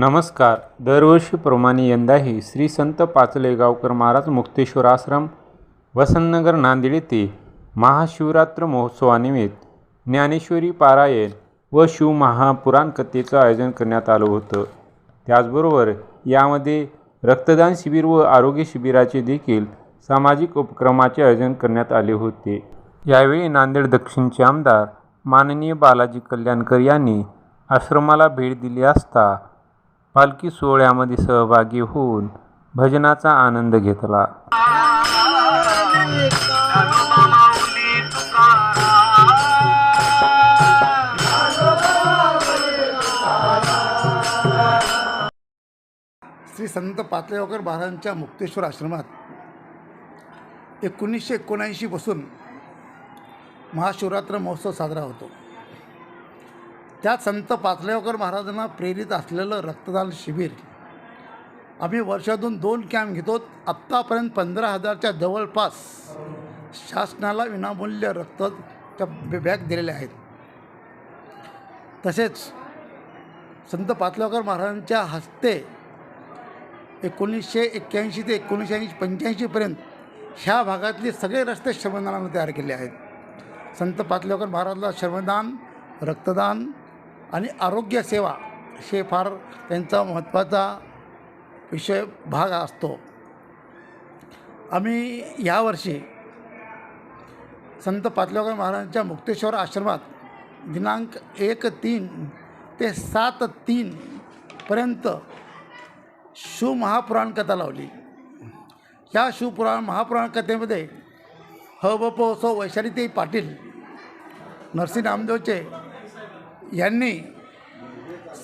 नमस्कार. दरवर्षीप्रमाणे यंदाही श्री संत पाचलेगावकर महाराज मुक्तेश्वर आश्रम वसंतनगर नांदेड येथे महाशिवरात्र महोत्सवानिमित्त ज्ञानेश्वरी पारायण व शिवमहापुराण कथेचं आयोजन करण्यात आलं होतं. त्याचबरोबर यामध्ये रक्तदान शिबिर व आरोग्य शिबिराचे देखील सामाजिक उपक्रमाचे आयोजन करण्यात आले होते. यावेळी नांदेड दक्षिणचे आमदार माननीय बालाजी कल्याणकर यांनी आश्रमाला भेट दिली असता पालखी सोहळ्यामध्ये सहभागी होऊन भजनाचा आनंद घेतला. श्री संत पातळेवकर महाराजांच्या मुक्तेश्वर आश्रमात एकोणीसशे एकोणऐंशीपासून महाशिवरात्र महोत्सव साजरा होतो. त्यात संत पातळेगावकर महाराजांना प्रेरित असलेलं रक्तदान शिबिर. आम्ही वर्षातून दोन कॅम्प घेतो. आत्तापर्यंत पंधरा हजारच्या जवळपास शासनाला विनामूल्य रक्तच्या बॅग दिलेल्या आहेत. तसेच संत पातळेगावकर महाराजांच्या हस्ते एकोणीसशे एक्क्याऐंशी ते एकोणीसशे ऐंशी पंच्याऐंशीपर्यंत ह्या भागातले सगळे रस्ते श्रमदानानं तयार केले आहेत. संत पातळेकर महाराजला श्रमदान रक्तदान आणि आरोग्यसेवा हे फार त्यांचा महत्त्वाचा विषय भाग असतो. आम्ही यावर्षी संत पातळेकर महाराजांच्या मुक्तेश्वर आश्रमात दिनांक एक तीन ते सात तीनपर्यंत शिवमहापुराण कथा लावली. ह्या शिवपुराण महापुराण कथेमध्ये ह ब प सो वैशालीताई पाटील नरसिंह नामदेवचे यांनी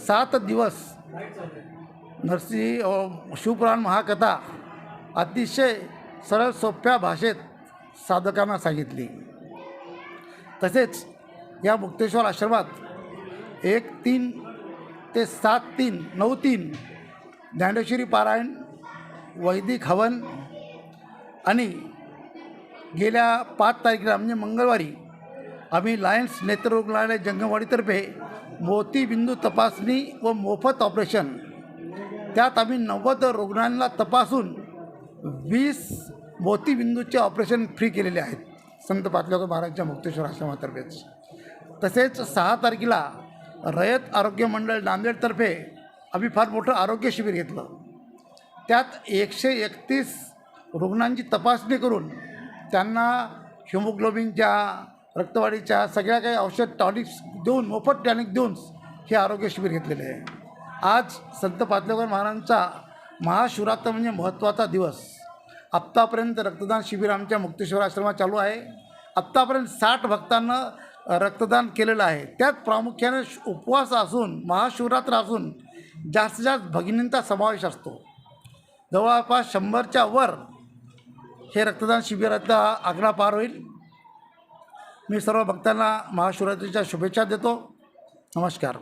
सात दिवस नरसिंह शिवपुराण महाकथा अतिशय सरळ सोप्या भाषेत साधकांना सांगितली. तसेच या मुक्तेश्वर आश्रमात एक तीन ते सात तीन नऊ तीन ज्ञानेश्वरी पारायण वैदिक हवन आणि गेल्या पाच तारखेला म्हणजे मंगळवारी आम्ही लायन्स नेत्ररुग्णालय जंगमवाडीतर्फे मोतीबिंदू तपासणी व मोफत ऑपरेशन. त्यात आम्ही नव्वद रुग्णांना तपासून वीस मोतीबिंदूचे ऑपरेशन फ्री केलेले आहेत. संत पातळेकर महाराजांच्या मुक्तेश्वर आश्रमातर्फेच. तसेच सहा तारखेला रयत आरोग्य मंडळ नांदेडतर्फे आम्ही फार मोठं आरोग्य शिबिर घेतलं. त्यात एकशे एकतीस रुग्णांची तपासणी करून त्यांना हिमोग्लोबिनच्या रक्तवाढीच्या सगळ्या काही औषध टॉनिक्स देऊन मोफत टॉनिक देऊन हे आरोग्य शिबिर घेतलेले आहे. आज संत पातलेकर महाराजांचा महाशिवरात्र म्हणजे महत्त्वाचा दिवस. आत्तापर्यंत रक्तदान शिबिर आमच्या मुक्तेश्वर आश्रमात चालू आहे. आत्तापर्यंत साठ भक्तांना रक्तदान केलेलं आहे. त्यात प्रामुख्याने श- उपवास असून महाशिवरात्र असून जास्तीत जास्त भगिनींचा समावेश असतो. जवळपास शंभरच्या वर हे रक्तदान शिबिराचा आकडा पार होईल. मी सर्व भक्तांना महाशिवरात्रीच्या शुभेच्छा देतो. नमस्कार.